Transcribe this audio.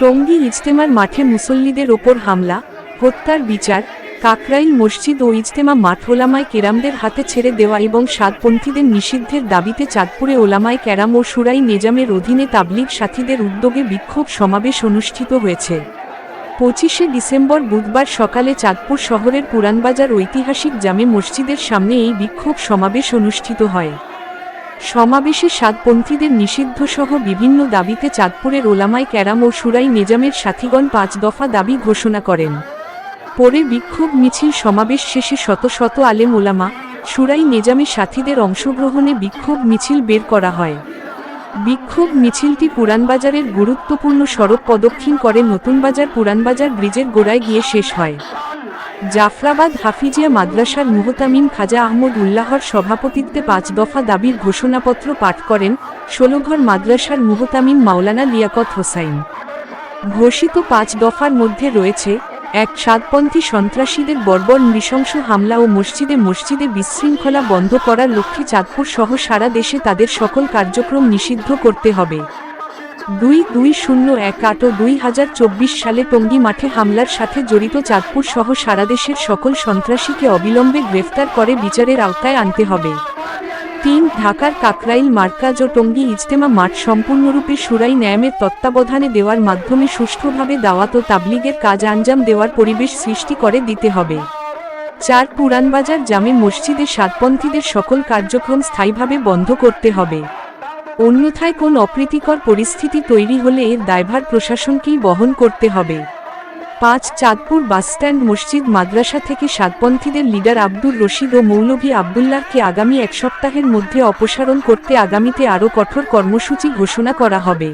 টঙ্গী ইজতেমার মাঠে মুসল্লিদের ওপর হামলা, হত্যার বিচার, কাকরাইল মসজিদ ও ইজতেমা মাঠ ওলামায় কেরামদের হাতে ছেড়ে দেওয়া এবং সাতপন্থীদের নিষিদ্ধের দাবিতে চাঁদপুরে ওলামায় ক্যারাম ও সুরাই নেজামের অধীনে তাবলিগ সাথীদের উদ্যোগে বিক্ষোভ সমাবেশ অনুষ্ঠিত হয়েছে। পঁচিশে ডিসেম্বর বুধবার সকালে চাঁদপুর শহরের পুরানবাজার ঐতিহাসিক জামে মসজিদের সামনে এই বিক্ষোভ সমাবেশ অনুষ্ঠিত হয়। সমাবেশে সাতপন্থীদের নিষিদ্ধসহ বিভিন্ন দাবিতে চাঁদপুরের ওলামায় ক্যারাম ও সুরাই নেজামের সাথীগণ পাঁচ দফা দাবি ঘোষণা করেন। পরে বিক্ষোভ মিছিল সমাবেশ শেষে শত শত আলেম ওলামা সুরাই নেজামের সাথীদের অংশগ্রহণে বিক্ষোভ মিছিল বের করা হয়। বিক্ষোভ মিছিলটি পুরানবাজারের গুরুত্বপূর্ণ সড়ক প্রদক্ষিণ করে নতুনবাজার পুরানবাজার ব্রিজের গোড়ায় গিয়ে শেষ হয়। জাফরাবাদ হাফিজিয়া মাদ্রাসার মুহতামিম খাজা আহমদ উল্লাহর সভাপতিত্বে পাঁচ দফা দাবির ঘোষণাপত্র পাঠ করেন ষোলঘর মাদ্রাসার মুহতামিম মাওলানা লিয়াকত হোসাইন। ঘোষিত পাঁচ দফার মধ্যে রয়েছে, এক, সাতপন্থী সন্ত্রাসীদের বর্বর নৃশংস হামলা ও মসজিদে মসজিদে বিশৃঙ্খলা বন্ধ করার লক্ষ্যে চাঁদপুর সহ সারা দেশে তাদের সকল কার্যক্রম নিষিদ্ধ করতে হবে। দুই দুই শূন্য এক আট দুই হাজার চব্বিশ সালে টঙ্গী মাঠে হামলার সাথে জড়িত চাঁদপুর সহ সারা দেশের সকল সন্ত্রাসীকে অবিলম্বে গ্রেফতার করে বিচারের আওতায় আনতে হবে। তিন, ঢাকার কাকরাইল, মার্কাজ ও টঙ্গী ইজতেমা মাঠ সম্পূর্ণরূপে সুরাই ন্যায়ামের তত্ত্বাবধানে দেওয়ার মাধ্যমে সুষ্ঠুভাবে দাওয়াত ও তাবলিগের কাজ আঞ্জাম দেওয়ার পরিবেশ সৃষ্টি করে দিতে হবে। চার, পুরানবাজার জামে মসজিদে সাতপন্থীদের সকল কার্যক্রম স্থায়ীভাবে বন্ধ করতে হবে। অন্যথায় কোন অপ্রীতিকর পরিস্থিতি তৈরি হলে এর দায়ভার প্রশাসনকেই বহন করতে হবে। পাঁচ, চাঁদপুর বাসস্ট্যান্ড মসজিদ মাদ্রাসা থেকে সাতপন্থীদের লিডার আব্দুর রশিদ ও মৌলভী আবদুল্লাহকে আগামী এক সপ্তাহের মধ্যে অপসারণ করতে আগামীতে আরও কঠোর কর্মসূচি ঘোষণা করা হবে।